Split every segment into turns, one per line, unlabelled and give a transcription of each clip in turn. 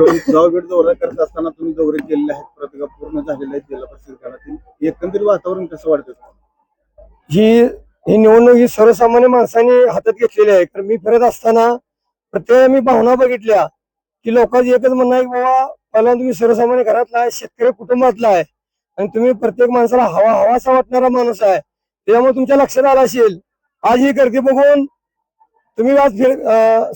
गावभेट दौरा करत असताना तुम्ही दौरे केलेले आहेत प्रतिका पूर्ण झालेले आहेत जिल्हा परिषद एकंदरीत वातावरण कसं वाढत
ही ही निवडणूक ही सर्वसामान्य माणसाने हातात घेतलेली आहे. तर मी फिरत असताना प्रत्येक मी भावना बघितल्या की लोकांची एकच म्हणणं आहे की बाबा पहिला तुम्ही सर्वसामान्य घरातला आहे शेतकरी कुटुंबातला आहे आणि तुम्ही प्रत्येक माणसाला हवा हवासा वाटणारा माणूस आहे. त्यामुळे तुमच्या लक्षात आला असेल आज ही गर्दी बघून तुम्ही आज फिर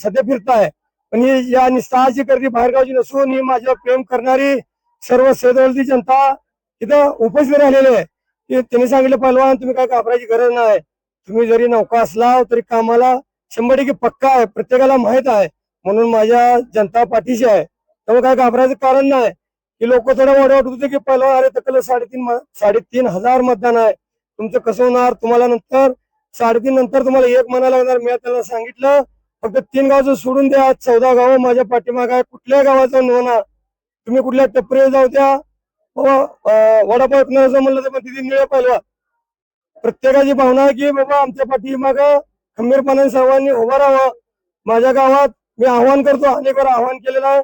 सध्या फिरताय. आणि या निस्ताहाची गर्दी बाहेरगावची नसून ही माझ्या प्रेम करणारी सर्व सैदवलती जनता इथं उपस्थित राहिलेली आहे. त्यांनी सांगितलं पहिलवान तुम्ही काय घाबरायची गरज नाही. तुम्ही जरी नौका असला तरी कामाला शंभर टक्के पक्का आहे. प्रत्येकाला माहीत आहे. म्हणून माझ्या जनता पाठीशी आहे. त्यामुळे काय घाबरायचं कारण नाही. की लोक थोडं वाढ वाटत होते की पहिलवान अरे तकल साडेतीन साडेतीन हजार मतदान आहे. तुमचं कसं होणार? तुम्हाला नंतर साडेतीन नंतर तुम्हाला एक म्हणायला लागणार. मी त्यांना सांगितलं फक्त तीन गावचं सोडून द्या चौदा गावं माझ्या पाठीमाग आहे कुठल्या गावाचं नोना? तुम्ही कुठल्या टपरे जाऊ द्या. वडापाव विकणाऱ्याचं म्हणलं तर पण तिथे निळे पाहिलं प्रत्येकाची भावना आहे की बाबा आमच्या पाठीमाग खंबीरपणाने सर्वांनी उभं राहावं. माझ्या गावात मी आव्हान करतो अनेक वेळा आव्हान केलेलं आहे.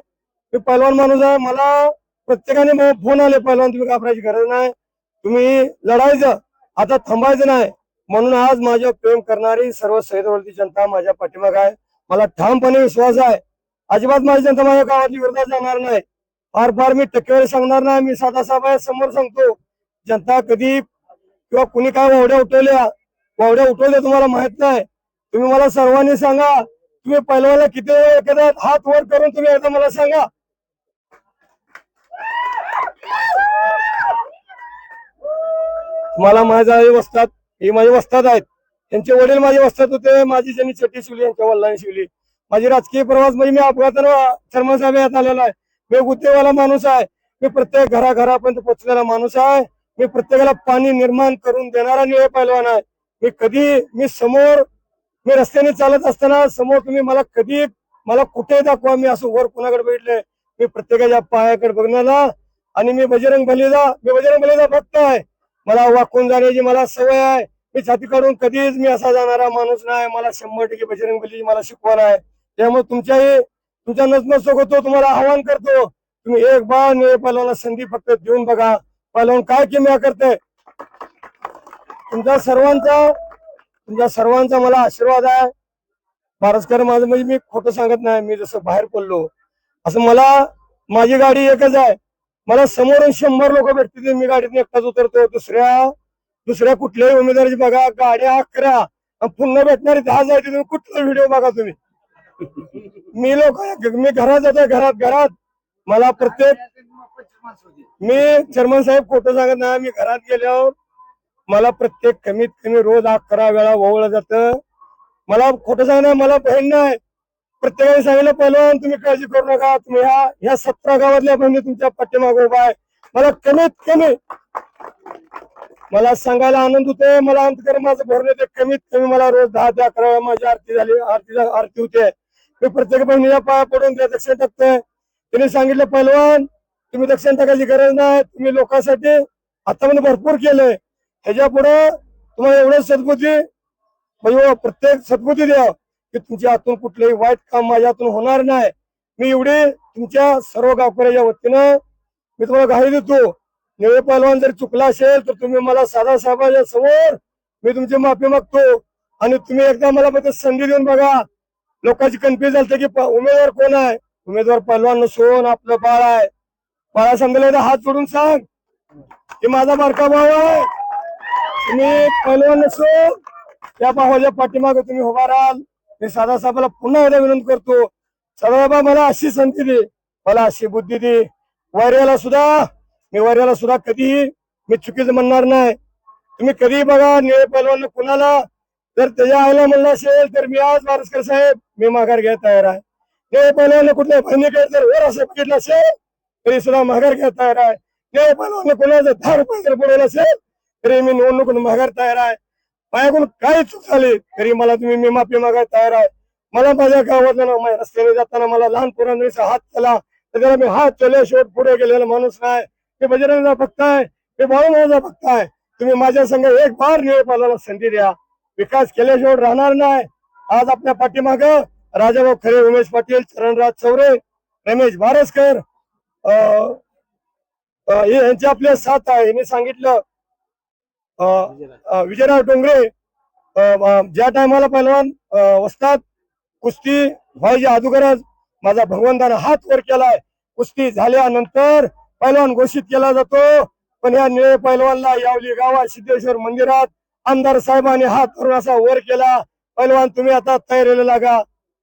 मी पहिलवान माणूस आहे. मला प्रत्येकाने मला फोन आले पहिलवान तुम्ही घाबरायची गरज नाही. तुम्ही लढायचं. आता थांबायचं नाही. म्हणून आज माझ्या प्रेम करणारी सर्व सैदवळती जनता माझ्या पाठीमाग आहे. मला ठामपणे विश्वास आहे. अजिबात माझी जनता माझ्या गावातली विरोधात जाणार नाही. फार फार मी टक्केवारी सांगणार नाही. मी साधा समोर सांगतो. जनता कधी किंवा कुणी काय वावड्या उठवल्या वावड्या उठवल्या तुम्हाला माहीत नाही. तुम्ही मला सर्वांनी सांगा. तुम्ही पहिलवाला किती वेळ हात वर करून तुम्ही एकदा मला सांगा. मला माझ्या वस्तात ही माझी वस्तात आहेत. त्यांचे वडील माझे वस्तात होते माझी ज्यांनी चट्टी शिवली यांच्या वडिलांनी शिवली. माझी राजकीय प्रवास म्हणजे मी अपघातानं शर्मा साहेब यात आलेला आहे. मी गुत्तेवाला माणूस आहे. मी प्रत्येक घराघरापर्यंत पोहोचलेला माणूस आहे. मी प्रत्येकाला पाणी निर्माण करून देणारा निळे पैलवान आहे. मी कधी मी समोर मी रस्त्याने चालत असताना समोर तुम्ही मला कधी मला कुठे दाखवा मी असं वर कुणाकडे बघितलंय? मी प्रत्येकाच्या पायाकडे बघण्याला आणि मी बजरंग बलीचा मी बजरंग बलीचा भक्त आहे. मला वाकून जाण्याची मला सवय आहे. मी छाती काढून कधीच मी असा जाणारा माणूस नाही. मला शंभर टक्के बजरंग बली मला शिकवण आहे. त्यामुळे तुमच्याही तुमच्या नजमत होतो तुम्हाला आवाहन करतो. तुम्ही एक बार मी पहिल्या संधी फक्त देऊन बघा. पहिल्या काय किमया करते तुमच्या सर्वांचा तुमच्या सर्वांचा मला आशीर्वाद आहे. पारस्कर माझं म्हणजे मी खोटं सांगत नाही. मी जसं बाहेर पडलो. असं मला माझी गाडी एकच आहे. मला समोरून शंभर लोक भेटतील. मी गाडीतून एकटाच उतरतो दुसऱ्या दुसऱ्या कुठल्याही उमेदवाराची बघा गाड्या अकरा. पुन्हा भेटणारी दहा जायचे तुम्ही कुठला व्हिडिओ बघा तुम्ही? मी लोक मी घरात जातो घरात घरात. मला प्रत्येक मी चर्मन साहेब खोटं सांगत नाही मी घरात गेल्यावर मला प्रत्येक कमीत कमी रोज अकरा वेळा ओवळलं जात. मला खोटं सांगणार मला बहीण नाही. प्रत्येकाने सांगितलं पहिलं तुम्ही काळजी करू नका. तुम्ही ह्या ह्या सतरा गावातल्या बहिणी तुमच्या पाठीमागे उभा आहे. मला कमीत कमी मला सांगायला आनंद होतोय. मला अंतकर माझं भरले ते कमीत कमी मला रोज दहा ते अकरा वेळा माझी आरती झाली. आरती आरती होते. मी प्रत्येक बहिणीला पाया पडून त्या दक्षिण टाकतोय. त्यांनी सांगितलं पहिलवान तुम्ही दक्षिण टाकायची गरज नाही. तुम्ही लोकांसाठी आतामध्ये भरपूर केलंय. ह्याच्या पुढे तुम्हाला एवढं सद्बुद्धी म्हणजे हो, प्रत्येक सद्बुद्धी द्या की तुमच्या हातून कुठलंही वाईट काम माझ्या हातून होणार नाही. मी एवढी तुमच्या सर्व गावकऱ्याच्या वतीनं मी तुम्हाला घाई देतो. नवे पहलवान जर चुकला असेल तर तुम्ही मला साधा साहेबांच्या समोर मी तुमची माफी मागतो. आणि तुम्ही एकदा मला फक्त संधी देऊन बघा. लोकांची कन्फ्युज झालं की उमेदवार कोण आहे? उमेदवार पहलवान नसून आपलं बाळ आहे. बाळा सांगितलं हात जोडून सांग की माझा बारका भाऊ आहे. तुम्ही पहलवान नसून त्या भावाच्या पाठीमागे तुम्ही उभा राहाल. मी साधा साहेबाला पुन्हा एकदा विनंती करतो. सदाबाबा मला अशी संधी दे. मला अशी बुद्धी दे. वैर्याला सुद्धा निवाऱ्याला सुद्धा कधीही मी चुकीचं म्हणणार नाही. तुम्ही कधीही बघा निळे पैलवान कुणाला जर त्याच्या आईला म्हणलं असेल तर मी आज वारसकर साहेब मी माघार घ्यायला तयार आहे. निळे पैलवान कुठल्या बहिणीकडे जर वर असं बघितलं असेल तरी सुद्धा माघार घ्यायला तयार आहे. निळे पैलवान कुणाला दहा रुपये जर बुडवलं असेल तरी मी निवडणूक माघार तयार आहे. माझ्याकडून काही चूक झाली तरी मला तुम्ही मी माफी मागायला तयार आहे. मला माझ्या गावातल्या रस्त्याने जाताना मला लहान पोरांनी हात केला तर त्याला मी हात केले शेवट पुढे गेलेला माणूस नाही. मी बजरंगचा भक्त आहे हे बाळूमाचा भक्त आहे. तुम्ही माझ्या संघ एक बार निळे संधी द्या. विकास केल्याशिवाय राहणार नाही. आज आपल्या पाठीमाग राजाभाऊ खरे उमेश पाटील चरणराज चौरे रमेश भारसकर अं, हे यांचे आपले साथ आहे. यांनी सांगितलं अं, विजयराव डोंगरे ज्या टायमाला पहिलवान वसतात वस्तात कुस्ती व्हायची अगोदरच माझा भगवंतानं हात वर केलाय. कुस्ती झाल्यानंतर पहिलवान घोषित केला जातो. पण या निळे पहिलवानला यावली गावात सिद्धेश्वर मंदिरात आमदार साहेबांनी हा धरून असा वर केला. पहिलवान तुम्ही आता तयारीला लागा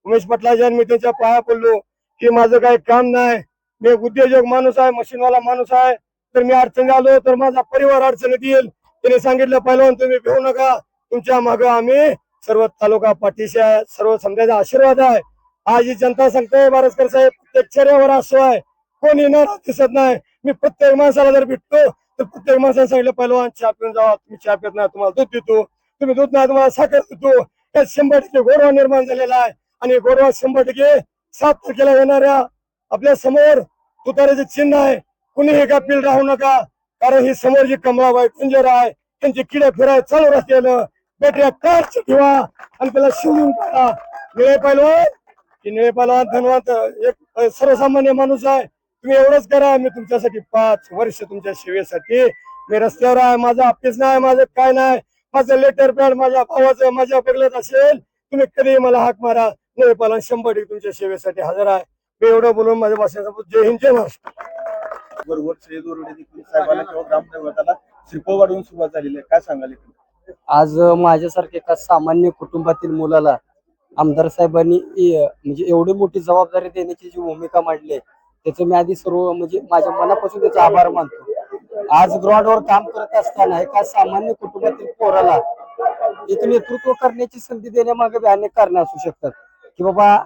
उमेश पटलाच्या मी त्यांच्या पाया पडलो की माझं काही काम नाही. मी एक उद्योजक माणूस आहे मशीनवाला माणूस आहे. तर मी अडचणी आलो तर माझा परिवार अडचणीत येईल. त्याने सांगितलं पहिलवान तुम्ही घेऊ नका. तुमच्या माग आम्ही सर्व तालुका पाठीशी आहे. सर्व समजायचा आशीर्वाद आहे. आज ही जनता सांगते बारसकर साहेब प्रत्येक चेहऱ्यावर असो आहे. कोण येणार दिसत नाही. मी प्रत्येक माणसाला जर भेटतो तर प्रत्येक माणसाने सांगितलं पहिलवान चहा पिऊन जावा तुम्ही चहा पित नाही तुम्हाला दूध देतो. तुम्ही दूध नाही तुम्हाला साखर देतो. त्यात शंभर टक्के गोरवा निर्माण झालेला आहे. आणि गोरवा शंभर टक्के सात तारखेला येणाऱ्या आपल्यासमोर तुताऱ्याचे चिन्ह आहे. कुणीही गाफील राहू नका. कारण ही समोर जी कमळाबाई कुंजर आहे त्यांचे किडे फिराय चालू रस्त्यानं बेटऱ्या काच ठेवा. आणि त्याला शिवून काढा निळे पैलवान की निळे पैलवान धनवंत एक सर्वसामान्य माणूस आहे. तुम्ही एवढंच करा मी तुमच्यासाठी पाच वर्ष तुमच्या सेवेसाठी मी रस्त्यावर आहे माझं ऑफिस नाही माझं काय नाही माझं लेटर पॅड माझ्या भावाचं माझ्या बगलत असेल तुम्ही कधी मला हाक मारा. निळे पैलवान शंभर टक्के तुमच्या सेवेसाठी हजर आहे. मी एवढं बोलून माझ्या भाषेचा जय हिंद जय महाराष्ट्र.
बरोबर श्री दोरडे देखील साहेबांना किंवा ग्रामदैवताला श्रीफळ वाढवून सुरुवात झालेली आहे. काय सांगाल?
आज माझ्यासारख्या एका सामान्य कुटुंबातील मुलाला आमदार साहेबांनी म्हणजे एवढी मोठी जबाबदारी देण्याची जी भूमिका मांडली आहे त्याचं मी आधी सर्व म्हणजे माझ्या मनापासून त्याचा आभार मानतो. आज ग्राउंडवर काम करत असताना एका सामान्य कुटुंबातील पोराला एक नेतृत्व करण्याची संधी देण्यामागे अनेक कारण असू शकतात. की बाबा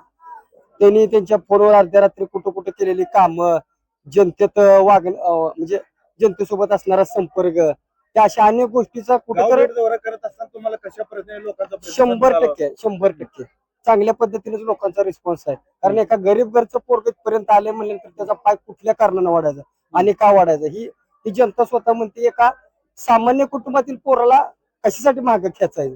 त्यांनी त्यांच्या फोनवर अर्ध्या रात्री कुठं कुठं केलेली कामं जनतेत वाग म्हणजे जनतेसोबत असणारा संपर्क त्या अशा अनेक गोष्टीचा
दौरा करत असताना तुम्हाला कशा प्रतिसाद
शंभर? टक्के शंभर टक्के. चांगल्या पद्धतीनेच लोकांचा रिस्पॉन्स आहे. कारण एका गरीब घरचं पोरग पर्यंत आले म्हणल्यानंतर त्याचा पाय कुठल्या कारणानं वाढायचा आणि का वाढायचा? ही ही जनता स्वतः म्हणते एका सामान्य कुटुंबातील पोराला कशासाठी मागे खेचायचं?